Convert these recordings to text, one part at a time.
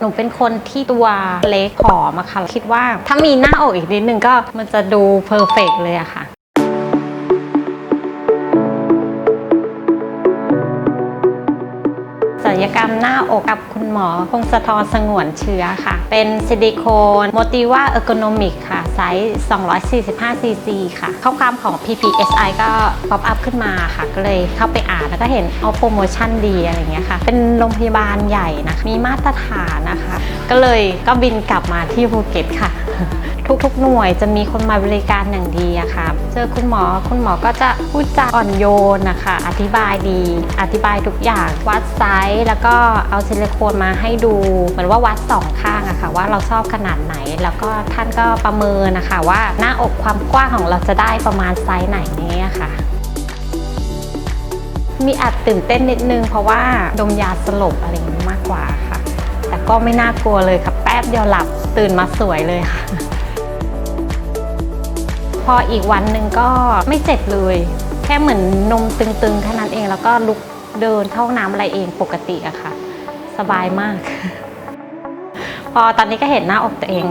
หนูเป็นคนที่ตัวเล็กผอมอะค่ะ คิดว่าถ้ามีหน้าอกอีกนิดนึงก็มันจะดูเพอร์เฟกเลยอะค่ะศัลยกรรมหน้าอกกับคุณหมอพงศธรสงวนเชื้อค่ะ เป็นซิลิโคนโมติว่าเออร์โกนอมิกค่ะ ไซส์245ซีซีค่ะข้อความของ PPSI ก็ป๊อปอัพขึ้นมาค่ะ ก็เลยเข้าไปอ่านแล้วก็เห็นเอาโปรโมชั่นดีอะไรเงี้ยค่ะ เป็นโรงพยาบาลใหญ่นะคะ มีมาตรฐานนะคะ ก็เลยก็บินกลับมาที่ภูเก็ตค่ะทุกๆ หน่วยจะมีคนมาบริการอย่างดีอะค่ะ เจอคุณหมอ คุณหมอก็จะพูดจาอ่อนโยนนะคะ อธิบายดี อธิบายทุกอย่าง วัดไซส์ แล้วก็เอาซิลิโคนมาให้ดู เหมือนว่าวัดสองข้างอะค่ะ ว่าเราชอบขนาดไหน แล้วก็ท่านก็ประเมินนะคะว่าหน้าอกความกว้างของเราจะได้ประมาณไซส์ไหนเนี้อะค่ะ มีแอบตื่นเต้นนิดนึงเพราะว่าดมยาสลบอะไรนี้มากกว่าค่ะ แต่ก็ไม่น่ากลัวเลยค่ะ แป๊บเดียวหลับตื่นมาสวยเลยค่ะ พออีกวันหนึ่งก็ไม่เจ็บเลย แค่เหมือนนมตึงๆแค่นั้นเองแล้วก็ลุกเดินเข้าน้ำอะไรเองปกติอะค่ะ สบายมาก พอตอนนี้ก็เห็นหน้าอกตัวเอง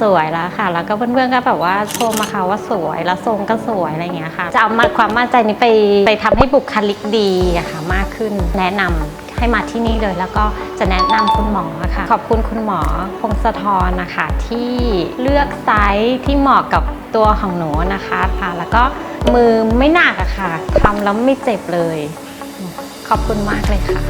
สวยแล้วค่ะ แล้วก็เพื่อนๆก็แบบว่าชมมาค่ะว่าสวยแล้วทรงก็สวยอะไรเงี้ยค่ะ จะเอามาความมั่นใจนี้ไปไปทำให้บุคลิกดีอะค่ะมากขึ้นแนะนำให้มาที่นี่เลยแล้วก็จะแนะนำคุณหมอค่ะขอบคุณคุณหมอพงศธรนะคะที่เลือกไซส์ที่เหมาะกับตัวของหนูนะคะค่ะ แล้วก็มือไม่หนักอะค่ะทำแล้วไม่เจ็บเลย ขอบคุณมากเลยค่ะ